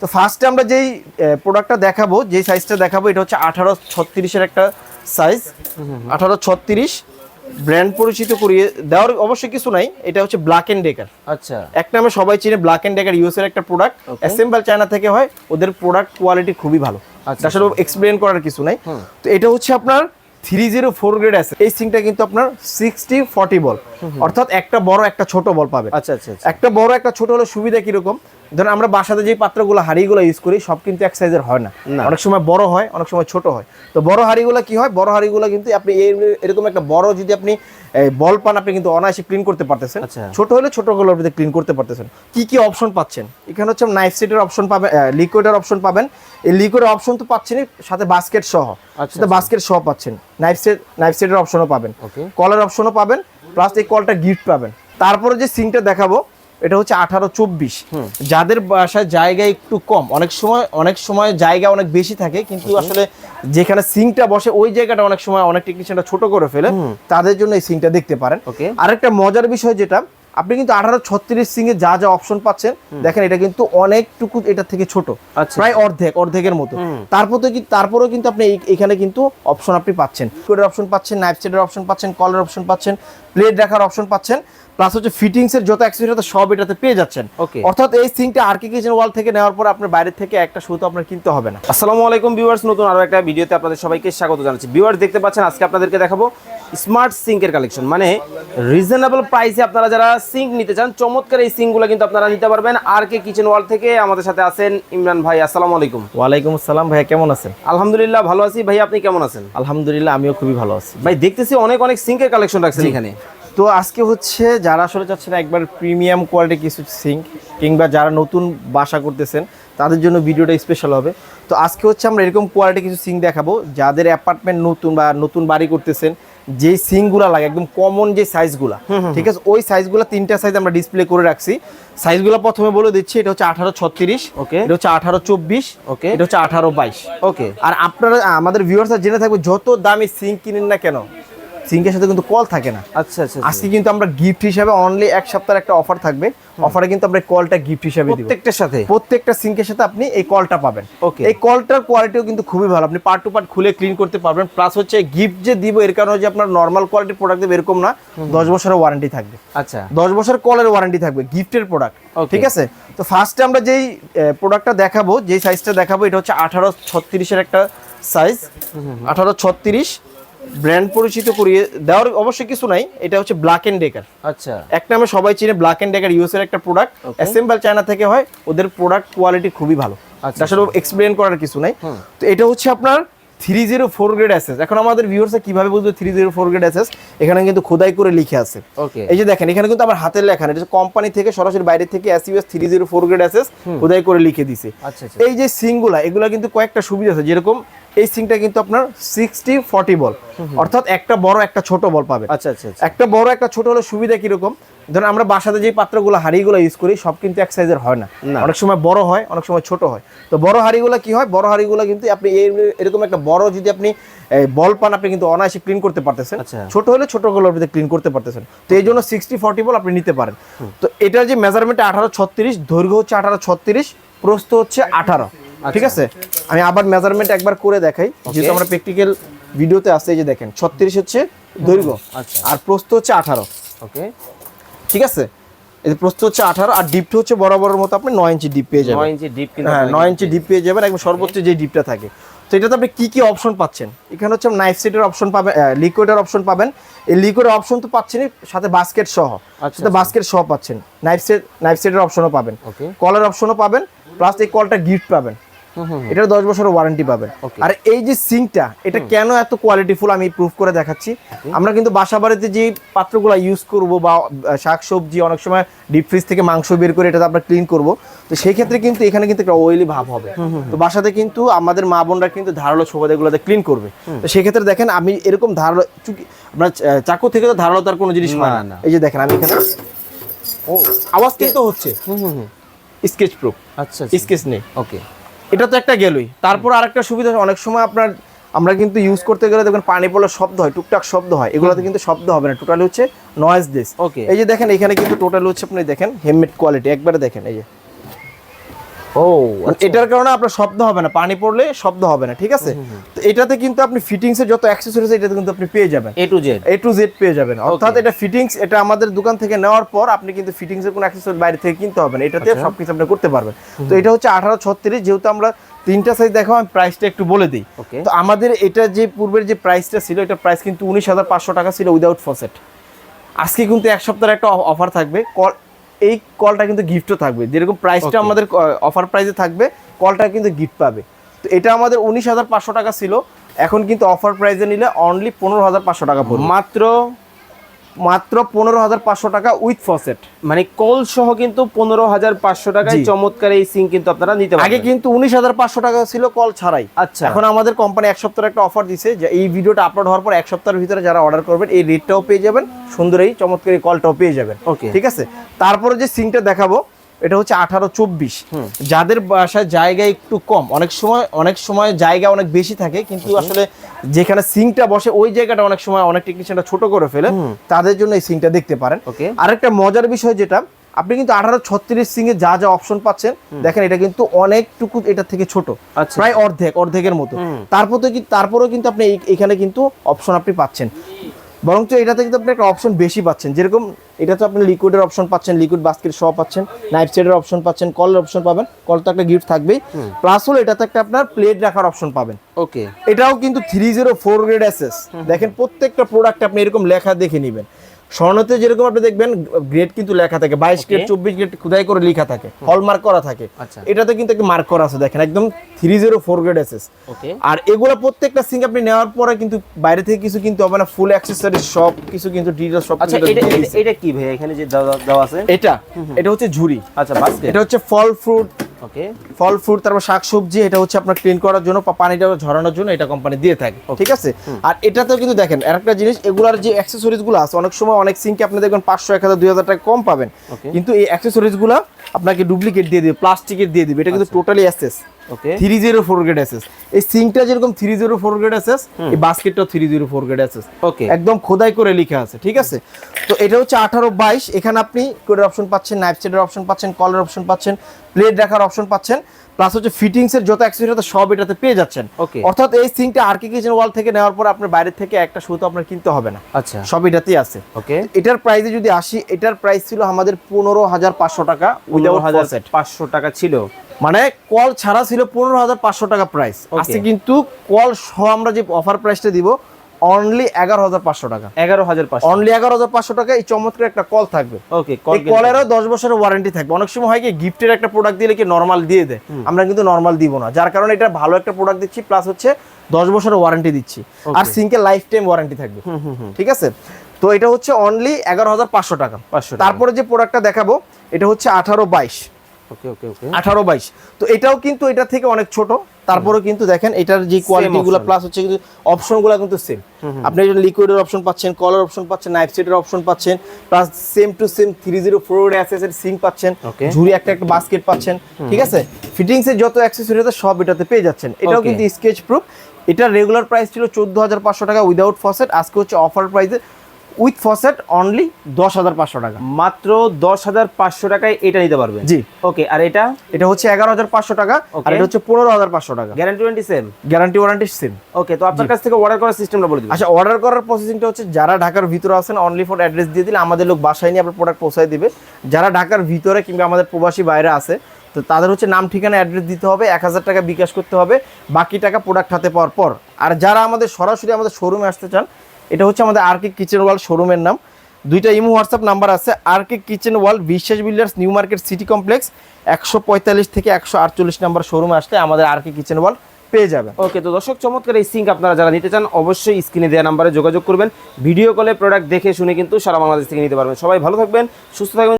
তো ফার্স্টে আমরা যেই প্রোডাক্টটা দেখাবো যেই সাইজটা দেখাবো এটা হচ্ছে আঠারো ছত্রিশের একটা সাইজ আঠারো ছত্রিশ ব্র্যান্ড পরিচিত করিয়ে দেওয়ার অবশ্যই কিছু নাই এটা হচ্ছে ব্ল্যাক এন্ড ডেকার আচ্ছা। একটা নামে সবাই চিনে ব্ল্যাক এন্ড ডেকার ইউএস এর একটা প্রোডাক্ট অ্যাসেম্বল চায়না থেকে হয় ওদের প্রোডাক্ট কোয়ালিটি খুবই ভালো। আচ্ছা, আসলে এক্সপ্লেন করার কিছু নাই। তো এটা হচ্ছে আপনার থ্রি জিরো ফোর গ্রেড আছে এই সিংটা কিন্তু আপনার সিক্সটি ফর্টি বল অর্থাৎ একটা বড় একটা ছোট বল পাবে। আচ্ছা আচ্ছা আচ্ছা। একটা বড় একটা ছোট হলে সুবিধা কীরকম? ধরুন আমরা বাসাতে যে পাত্রগুলো হাড়িগুলো ইউজ করি সব কিন্তু এক সাইজের হয় না। অনেক সময় বড় হয় অনেক সময় ছোট হয়। তো বড় হাড়িগুলো কি হয়? বড় হাড়িগুলো কিন্তু আপনি এরকম একটা বড় যদি আপনি বল পান আপনি কিন্তু অনায়াসে ক্লিন করতে পারতেছেন। আচ্ছা। ছোট হলে ছোটগুলো আপনি ক্লিন করতে পারতেছেন। কি কি অপশন পাচ্ছেন? এখানে হচ্ছে নাইফ সেটের অপশন পাবেন লিকুইডের অপশন পাবেন। এই লিকুইডের অপশন তো পাচ্ছেনই সাথে বাস্কেট সহ। আচ্ছা, সাথে বাস্কেট সহ পাচ্ছেন। নাইফ সেট নাইফ সেটের অপশনও পাবেন। কলার অপশনও পাবেন প্লাস এই কলটা গিফট পাবেন। তারপরে যে সিংটা দেখাবো এটা হচ্ছে আঠারো চব্বিশ। যাদের বাসায় জায়গা একটু কম অনেক সময় অনেক সময় জায়গা অনেক বেশি থাকে কিন্তু আসলে যেখানে সিংটা বসে ওই জায়গাটা অনেক সময় অনেক টেকনিশিয়ানরা ছোট করে ফেলে তাদের জন্য এই সিংটা দেখতে পারেন। ওকে। আরেকটা মজার বিষয় যেটা আপনি কিন্তু আঠারো ছত্রিশ সিং এ যা যা অপশন পাচ্ছেন দেখেন এটা কিন্তু অনেকটুকু এটা থেকে ছোট। আচ্ছা। প্রায় অর্ধেক অর্ধেকের মতো। তারপর তারপরেও কিন্তু আপনি এখানে কিন্তু অপশন আপনি পাচ্ছেন। কোডের অপশন পাচ্ছেন নাইফ সেটের অপশন পাচ্ছেন কলার অপশন পাচ্ছেন প্লেট রাখার অপশন পাচ্ছেন প্লাস হচ্ছে ফিটিংস এর যত অ্যাক্সেসরি সব এটাতে পেয়ে যাচ্ছেন. অর্থাৎ এই সিংটা আর কি কিচেন ওয়াল থেকে নেওয়ার পর আপনার বাইরে থেকে একটা সুতো আপনার কিনতে হবে না। আসসালামু আলাইকুম ভিউয়ার্স নতুন আরও একটা ভিডিওতে আপনাদের সবাইকে স্বাগত জানাচ্ছি। ভিউয়ার্স দেখতে পাচ্ছেন আজকে আপনাদেরকে দেখাবো স্মার্ট সিঙ্কের কালেকশন। মানে রিজনেবল প্রাইসে আপনারা যারা সিঙ্ক নিতে চান চমৎকার এই সিঙ্কগুলো কিন্তু আপনারা নিতে পারবেন। আর কে কিচেন ওয়ার্ল্ড থেকে আমাদের সাথে আছেন ইমরান ভাই আসসালামু আলাইকুম। ওয়ালাইকুম আসসালাম ভাইয়া কেমন আছেন? আলহামদুলিল্লাহ ভালো আছি। ভাই আপনি কেমন আছেন? আলহামদুলিল্লাহ আমিও খুবই ভালো আছি। ভাই দেখতেছি অনেক অনেক সিঙ্কের কালেকশন রাখছেন এখানে। তো আজকে হচ্ছে যারা আসলে চাচ্ছেন একবার প্রিমিয়াম কোয়ালিটি কিছু সিঙ্ক কিংবা যারা নতুন বাসা করতেছেন তাদের জন্য ভিডিওটা স্পেশাল হবে। তো আজকে হচ্ছে আমরা এরকম কোয়ালিটি কিছু সিঙ্ক দেখাবো। যাদের অ্যাপার্টমেন্ট নতুন বা নতুন বাড়ি করতেছেন যে সিঙ্কগুলো লাগে একদম কমন যে সাইজগুলো ঠিক আছে? ওই সাইজগুলো তিনটা সাইজ আমরা ডিসপ্লে করে রাখছি। সাইজগুলো প্রথমে বলে দিচ্ছি এটা হচ্ছে আঠারো ছত্রিশ ওকে। এটা হচ্ছে আঠারো চব্বিশ ওকে। এটা হচ্ছে আঠারো বাইশ। ওকে। আর আপনারা আমাদের ভিউয়ার্সরা জেনে থাকবে যত দামি সিঙ্ক কিনেন না কেন সিঙ্কের সাথে কিন্তু কল থাকে না। আচ্ছা আচ্ছা আজকে কিন্তু আমরা গিফট হিসাবে অনলি এক সপ্তাহের একটা অফার থাকবে। অফারে কিন্তু আমরা কলটা গিফট হিসাবে দিব। প্রত্যেকটার সাথে? প্রত্যেকটা সিঙ্কের সাথে আপনি এই কলটা পাবেন। ওকে এই কলটার কোয়ালিটিও কিন্তু খুবই ভালো। আপনি পার্ট টু পার্ট খুলে ক্লিন করতে পারবেন। প্লাস হচ্ছে গিফট যে দিব এর কারণে যে আপনার নর্মাল কোয়ালিটির প্রোডাক্ট দেবে এরকম না। দশ বছরের ওয়ারেন্টি থাকবে। আচ্ছা। দশ বছর কলের ওয়ারেন্টি থাকবে। গিফটের প্রোডাক্ট ঠিক আছে? তো ফার্স্টে আমরা যেই প্রোডাক্টটা দেখাবো যেই সাইজটা দেখাবো এটা হচ্ছে আঠারো ছত্রিশের একটা সাইজ আঠারো ছত্রিশ ব্র্যান্ড পরিচিত করিয়ে দেওয়ার অবশ্যই কিছু নাই। এটা হচ্ছে ব্ল্যাক এন্ড ডেকার আচ্ছা। এক নামে সবাই চিনে ব্ল্যাক এন্ড ডেকার ইউএস এর একটা প্রোডাক্ট অ্যাসেম্বল চায়না থেকে হয় ওদের প্রোডাক্ট কোয়ালিটি খুবই ভালো। আচ্ছা। আসলে এক্সপ্লেন করার কিছু নাই। তো এটা হচ্ছে আপনার three zero four grade SS এখন আমাদের ভিউয়ার্সে কীভাবে বুঝবে three zero four grade SS এখানে কিন্তু খোদাই করে লিখে আছে। ওকে এই যে দেখেন এখানে কিন্তু আমার হাতের লেখা এটা কোম্পানি থেকে সরাসরি বাইরে থেকে SUS three zero four grade SS খোদাই করে লিখে দিছে। আচ্ছা আচ্ছা। এই যে সিংগুলা এগুলা কিন্তু কয়েকটা সুবিধা আছে। যেরকম এই সিংটা কিন্তু আপনার সিক্সটি ফর্টি বল অর্থাৎ একটা বড় একটা ছোট বল পাবে। আচ্ছা আচ্ছা আচ্ছা। একটা বড় একটা ছোট হলে সুবিধা কীরকম? ধরুন আমরা বাসাতে যে পাত্রগুলো হাড়িগুলো ইউজ করি সব কিন্তু এক সাইজের হয় না। অনেক সময় বড় হয় অনেক সময় ছোট হয়। তো বড় হাড়িগুলো কি হয়? বড় হাড়িগুলো কিন্তু আপনি এই- এরকম একটা বড় যদি আপনি বল পান আপনি কিন্তু অনায়াসে ক্লিন করতে পারতেছেন। আচ্ছা। ছোট হলে ছোটগুলো আপনি ক্লিন করতে পারতেছেন। তো এই জন্য সিক্সটি ফর্টি বল আপনি নিতে পারেন। তো এটার যে মেজারমেন্ট আঠারো ছত্রিশ দৈর্ঘ্য হচ্ছে আঠারো ছত্রিশ প্রস্থ হচ্ছে আঠারো। ঠিক আছে? আমি আবার মেজারমেন্ট একবার করে দেখাই। যেহেতু আমরা প্র্যাকটিক্যাল ভিডিওতে আসছে এই যে দেখেন ছত্রিশ হচ্ছে দৈর্ঘ্য আচ্ছা। আর প্রস্থ হচ্ছে আঠারো। ওকে ঠিক আছে? এই যে প্রস্থ হচ্ছে আঠারো আর ডিপটা হচ্ছে বরাবরের মতো আপনি নয় ইঞ্চি ডিপ পেয়ে যাবেন। নয় ইঞ্চি ডিপ হ্যাঁ নয় ইঞ্চি ডিপ পেয়ে যাবেন একদম সর্বোচ্চ যে ডিপটা থাকে। তো এটাতে আপনি কি কি অপশন পাচ্ছেন? এখানে হচ্ছে নাইফ সেটের অপশন পাবেন লিকুইডের অপশন পাবেন। এই লিকুইডের অপশন তো পাচ্ছেনই সাথে বাস্কেট সহ। আচ্ছা, সাথে বাস্কেট সহ পাচ্ছেন। নাইফ সেট নাইফ সেটের অপশনও পাবেন। কলের অপশনও পাবেন প্লাস এই কলটা গিফট পাবেন। এটা দশ বছরের ওয়ারেন্টি পাবেন। Okay. আর এই যে সিঙ্কটা এটা কেন এত কোয়ালিটিফুল আমি প্রুফ করে দেখাচ্ছি? আমরা কিন্তু বাসা বাড়িতে যে পাত্রগুলো ইউজ করব বা শাক সবজি অনেক সময় ডিপ ফ্রিজ থেকে মাংস বের করে এটা আমরা ক্লিন করব। তো সেই ক্ষেত্রে কিন্তু এখানে কিন্তু একটা অয়েলি ভাব হবে। তো বাসাতে কিন্তু আমাদের মা বোনরা কিন্তু ধারালো ছোবাদ এগুলোতে ক্লিন করবে। তো সেই ক্ষেত্রে দেখেন আমি এরকম ধারালো চুকি আপনার চাকু থেকে তো ধারালো তার কোনো জিনিস হয় না। এই যে দেখেন আমি এখানে ও। আওয়াজ কিন্তু হচ্ছে। স্কেচ প্রুফ আচ্ছা স্কেচ নেই। ওকে এটা তো একটা গেলই। তারপর আরেকটা সুবিধা অনেক সময় আপনার আমরা কিন্তু ইউজ করতে গেলে দেখবেন পানি পড়লে শব্দ হয় টুকটাক শব্দ হয়। এগুলোতে কিন্তু শব্দ হবে না টোটালি হচ্ছে নয়েজ দিস ওকে এই যে দেখেন এখানে কিন্তু টোটালি হচ্ছে আপনি দেখেন হেমমেড কোয়ালিটি একবারে দেখেন এই যে। ও মানে এটার কারণে আপনার শব্দ হবে না পানি পড়লে শব্দ হবে না ঠিক আছে? তো এটাতে কিন্তু আপনি ফিটিংস এর যত অ্যাক্সেসরিজ এটাতে কিন্তু আপনি পেয়ে যাবেন। A to Z A to Z পেয়ে যাবেন। অর্থাৎ এটা ফিটিংস এটা আমাদের দোকান থেকে নেওয়ার পর আপনি কিন্তু ফিটিংস এর কোনো অ্যাক্সেসরি বাইরে থেকে কিনতে হবে না। এটাতে আচ্ছা। সবকিছু আপনি করতে পারবেন। তো এটা হচ্ছে আঠারো ছত্রিশ যেহেতু আমরা তিনটা সাইজ দেখো আমি প্রাইসটা একটু বলে দিই। তো আমাদের এটা যে পূর্বের যে প্রাইসটা ছিল এটা প্রাইস কিন্তু উনিশ হাজার পাঁচশো টাকা ছিল উইদাউট ফসেট আজকে কিন্তু এক সপ্তাহের একটা অফার থাকবে। কল এই কলটা কিন্তু গিফটও থাকবে। যেরকম প্রাইসটা. আমাদের অফার প্রাইসে থাকবে কলটা কিন্তু গিফট পাবে। তো এটা আমাদের উনিশ হাজার পাঁচশো টাকা ছিল। এখন কিন্তু অফার প্রাইসে নিলে অনলি পনেরো হাজার পাঁচশো টাকা পড়বে। মাত্র মাত্র পনেরো হাজার পাঁচশো টাকা উইথ ফসেট মানে কল সহ কিন্তু পনেরো হাজার পাঁচশো টাকায় চমৎকার এই সিং কিন্তু আপনারা নিতে আগে কিন্তু উনিশ হাজার পাঁচশো টাকা ছিল কল ছাড়াই। আচ্ছা। এখন আমাদের কোম্পানি এক সপ্তাহের একটা অফার দিছে যে এই ভিডিওটা আপলোড হওয়ার পর এক সপ্তাহের ভিতরে যারা অর্ডার করবেন এই রেটটাও পেয়ে যাবেন সুন্দর এই চমৎকার এই কলটাও পেয়ে যাবেন। ওকে ঠিক আছে? তারপরে যে সিংটা দেখাবো এটা হচ্ছে আঠারো চব্বিশ। যাদের বাসায় জায়গা একটু কম অনেক সময় অনেক সময় জায়গা অনেক বেশি থাকে কিন্তু আসলে যেখানে সিংটা বসে ওই জায়গাটা অনেক সময় অনেক টেকনিশিয়ানটা ছোট করে ফেলে তাদের জন্য এই সিংটা দেখতে পারেন। ওকে। আরেকটা মজার বিষয় যেটা আপনি কিন্তু আঠারো ছত্রিশ সিং এ যা যা অপশন পাচ্ছেন দেখেন এটা কিন্তু অনেকটুকু এটা থেকে ছোট আচ্ছা। প্রায় অর্ধেক অর্ধেকের মতো। তারপর তারপরেও কিন্তু আপনি এখানে কিন্তু অপশন আপনি পাচ্ছেন। বরঞ্চ এটাতে কিন্তু আপনি একটা অপশন বেশি পাচ্ছেন। যেরকম এটা তো আপনি লিকুইডের অপশন পাচ্ছেন লিকুইড বাস্কেট সহ পাচ্ছেন নাইফ সেটের অপশন পাচ্ছেন কলের অপশন পাবেন কল তো একটা গিফট থাকবেই। প্লাস হলো এটাতে একটা আপনার প্লেট রাখার অপশন পাবেন। ওকে এটাও কিন্তু three zero four grade SS দেখেন প্রত্যেকটা প্রোডাক্ট আপনি এরকম লেখা দেখে নেবেন। স্বর্ণতে যেরকম আপনি দেখবেন গ্রেড কিন্তু লেখা থাকে বাইশ গ্রেড চব্বিশ গ্রেড খুদাই করে লেখা থাকে হলমার্ক করা থাকে। আচ্ছা। এটাতে কিন্তু একটা মার্ক করা আছে দেখেন একদম three zero four grade SS আর এগুলো প্রত্যেকটা সিং আপনি নেওয়ার পরে কিন্তু বাইরে থেকে কিছু কিন্তু হবে না ফুল অ্যাক্সেসরিজ সব কিছু কিন্তু ডিটেলস সব আচ্ছা কিছু এটা কি ভাই এখানে যে দেওয়া দেওয়া আছে? এটা। এটা হচ্ছে ঝুড়ি। আচ্ছা বাস্কেট এটা হচ্ছে ফল ফ্রুট ওকে ফল ফ্রুট তারপর শাকসবজি এটা হচ্ছে আপনার ক্লিন করার জন্য বা পানিটা ঝরানোর জন্য এটা কোম্পানি দিয়ে থাকে। ঠিক আছে? আর এটাতেও কিন্তু দেখেন আরেকটা জিনিস এগুলার যে অ্যাক্সেসরিজগুলো আছে অনেক সময় অনেক সিঙ্কে আপনি দেখবেন পাঁচশো এক হাজার দুই হাজার টাকা কম পাবেন। কিন্তু এই অ্যাক্সেসরিজগুলো আপনাকে ডুপ্লিকেট দিয়ে দেবে প্লাস্টিকের দিয়ে দেবে। এটা কিন্তু totally SS okay three zero four grade SS এই সিঙ্কটা যেরকম three zero four grade SS এই বাস্কেটটাও three zero four grade SS okay একদম খোদাই করে লেখা আছে ঠিক আছে? তো এটা হচ্ছে আঠারো বাইশ। এখানে আপনি কোডের অপশন পাচ্ছেন নাইফ সেটের অপশন পাচ্ছেন কলের অপশন পাচ্ছেন প্লেট রাখার অপশন পাচ্ছেন। প্লাস হচ্ছে ফিটিংস এর যত অ্যাক্সেসরি সব এটাতে পেয়ে যাচ্ছেন. অর্থাৎ এই সিংটা আর কি কিচেন ওয়াল থেকে নেওয়ার পর আপনার বাইরে থেকে একটা সুতো আপনার কিনতে হবে না। আচ্ছা। সব এটাতেই আছে। ওকে এটার প্রাইসে যদি আসি এটার প্রাইস ছিল আমাদের পনেরো হাজার পাঁচশো টাকা উইদাউট হাজার পাঁচশো টাকা ছিল। মানে কল ছাড়া ছিল পনেরো হাজার পাঁচশো টাকা প্রাইস. আজকে কিন্তু কল সহ আমরা যে অফার প্রাইসটা দিব অনলি এগারো হাজার পাঁচশো টাকা। এগারো হাজার পাঁচশো। অনলি এগারো হাজার পাঁচশো টাকা এই চমৎকার একটা কল থাকবে। ওকে কলেরও দশ বছরের ওয়ারেন্টি থাকবে। অনেক সময় হয় কি গিফটের একটা প্রোডাক্ট দিলে কি নর্মাল দিয়ে দেয়। আমরা কিন্তু নর্মাল দিব না। যার কারণে এটা ভালো একটা প্রোডাক্ট দিচ্ছি প্লাস হচ্ছে দশ বছরের ওয়ারেন্টি দিচ্ছি। আর সিঙ্কেল লাইফ টাইম ওয়ারেন্টি থাকবে ঠিক আছে? তো এটা হচ্ছে অনলি এগারো হাজার পাঁচশো টাকা। পাঁচশো তারপরে যে প্রোডাক্টটা দেখাবো এটা হচ্ছে আঠারো বাইশ। আঠারো বাইশ। তো এটাও কিন্তু এটা থেকে অনেক ছোট। তারপরেও কিন্তু দেখেন এটার যে কোয়ালিটি গুলো প্লাস হচ্ছে কিন্তু অপশন কিন্তু সেম আপনি একজন লিকুইডের অপশন পাচ্ছেন কলার অপশন পাচ্ছেন নাইফ সেটের অপশন পাচ্ছেন plus same to same three zero four অ্যাসেসের sink পাচ্ছেন. ঝুড়ি একটা একটা বাস্কেট পাচ্ছেন ঠিক আছে? ফিটিংস এর যত অ্যাক্সেসরি সব এটাতে পেয়ে যাচ্ছেন। এটাও কিন্তু স্কেচ প্রুফ এটা রেগুলার প্রাইস ছিল চোদ্দ হাজার পাঁচশো টাকা উইদাউট ফসেট আজকে হচ্ছে অফার প্রাইসে উইথ ফসেট অনলি দশ হাজার পাঁচশো টাকা। মাত্র দশ হাজার পাঁচশো টাকায় এটা নিতে পারবেন? জি। ওকে আর এটা? এটা হচ্ছে এগারো হাজার পাঁচশো টাকা আর এটা হচ্ছে পনেরো হাজার পাঁচশো টাকা। Guarantee warranty same guarantee warranty same okay তো আপনার কাছ থেকে অর্ডার করার সিস্টেমটা বলে দিন আচ্ছা অর্ডার করার প্রসেসিংটা হচ্ছে যারা ঢাকার ভিতরে আছেন অনলি ফর অ্যাড্রেস দিয়ে দিলে আমাদের লোক বাসায় নিয়ে আপনার প্রোডাক্ট পৌঁছায় দিবে। যারা ঢাকার ভিতরে কিংবা আমাদের প্রবাসী বাইরে আছে তো তাদের হচ্ছে নাম ঠিকানা অ্যাড্রেস দিতে হবে এক হাজার টাকা বিকাশ করতে হবে। বাকি টাকা প্রোডাক্ট হাতে পাওয়ার পর। আর যারা আমাদের সরাসরি আমাদের শোরুমে আসতে চান এটা হচ্ছে আমাদের আর্কিক কিচেন ওয়াল শোরুমের নাম। দুইটা ইমো হোয়াটসঅ্যাপ নাম্বার আছে। আর্কিক kitchen wall Biswas builders new market city complex একশো পঁয়তাল্লিশ থেকে একশো আটচল্লিশ নাম্বার শোরুমে আসলে আমাদের আর্কিক কিচেন ওয়াল পেয়ে যাবেন। ওকে তো দর্শক, চমৎকার এই সিঙ্ক আপনারা যারা নিতে চান, অবশ্যই স্ক্রিনে দেওয়া নাম্বারে যোগাযোগ করবেন। ভিডিও কলে প্রোডাক্ট দেখে শুনে কিন্তু সারা বাংলাদেশ থেকে নিতে পারবেন। সবাই ভালো থাকবেন, সুস্থ থাকবেন।